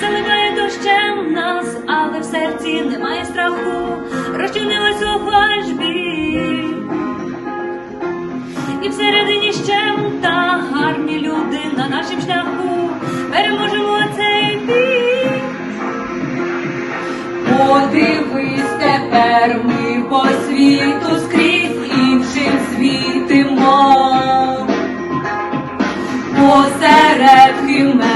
заливає дощем нас, але в серці немає страху, розчинилась у фальшбі. І всередині щемта гарні люди на нашім шляху переможемо цей бій. Подивись тепер ми по світу скрізь іншим світимо. Посеред химер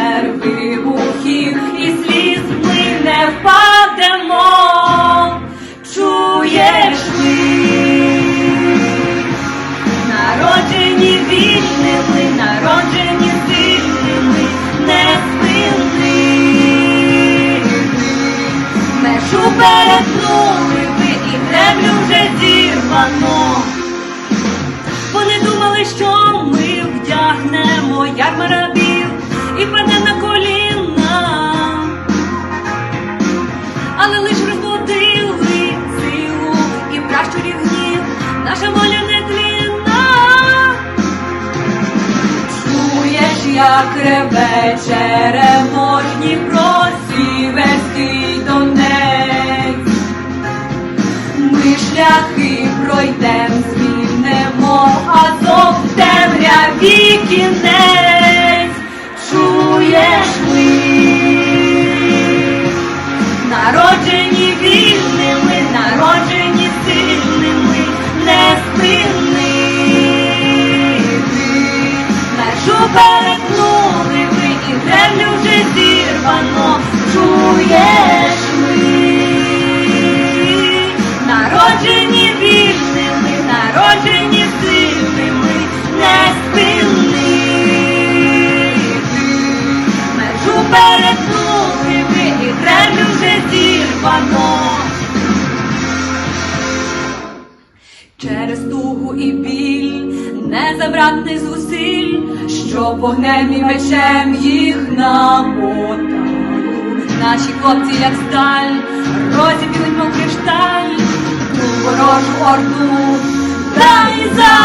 що ми вдягнемо як марабів і падемо на коліна, але лиш розбудили силу і пращурів гнів, наша воля не тлінна. Чуєш, як реве черемо Дніпро, кінець. Чуєш ми? Народжені вільними, народжені сильними, неспинними. Межу перетнули ви і землю вже зірвано, чуєш зірвано. Через тугу і біль не забрати зусиль, що вогнем і мечем їх намотали. Наші хлопці, як сталь, розіб'ють мов кришталь, ту ворожу орду, дай запалу.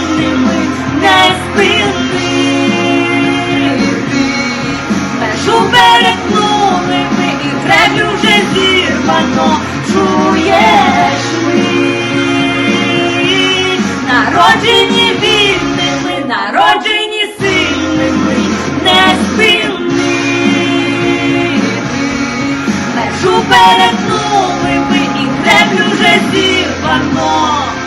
Сильними, неспинними. Межу перетнули ми і греблю вже зірвано, чуєш. Народжені вільними, народжені сильними, неспинними. Межу перетнули ми і греблю вже зірвано.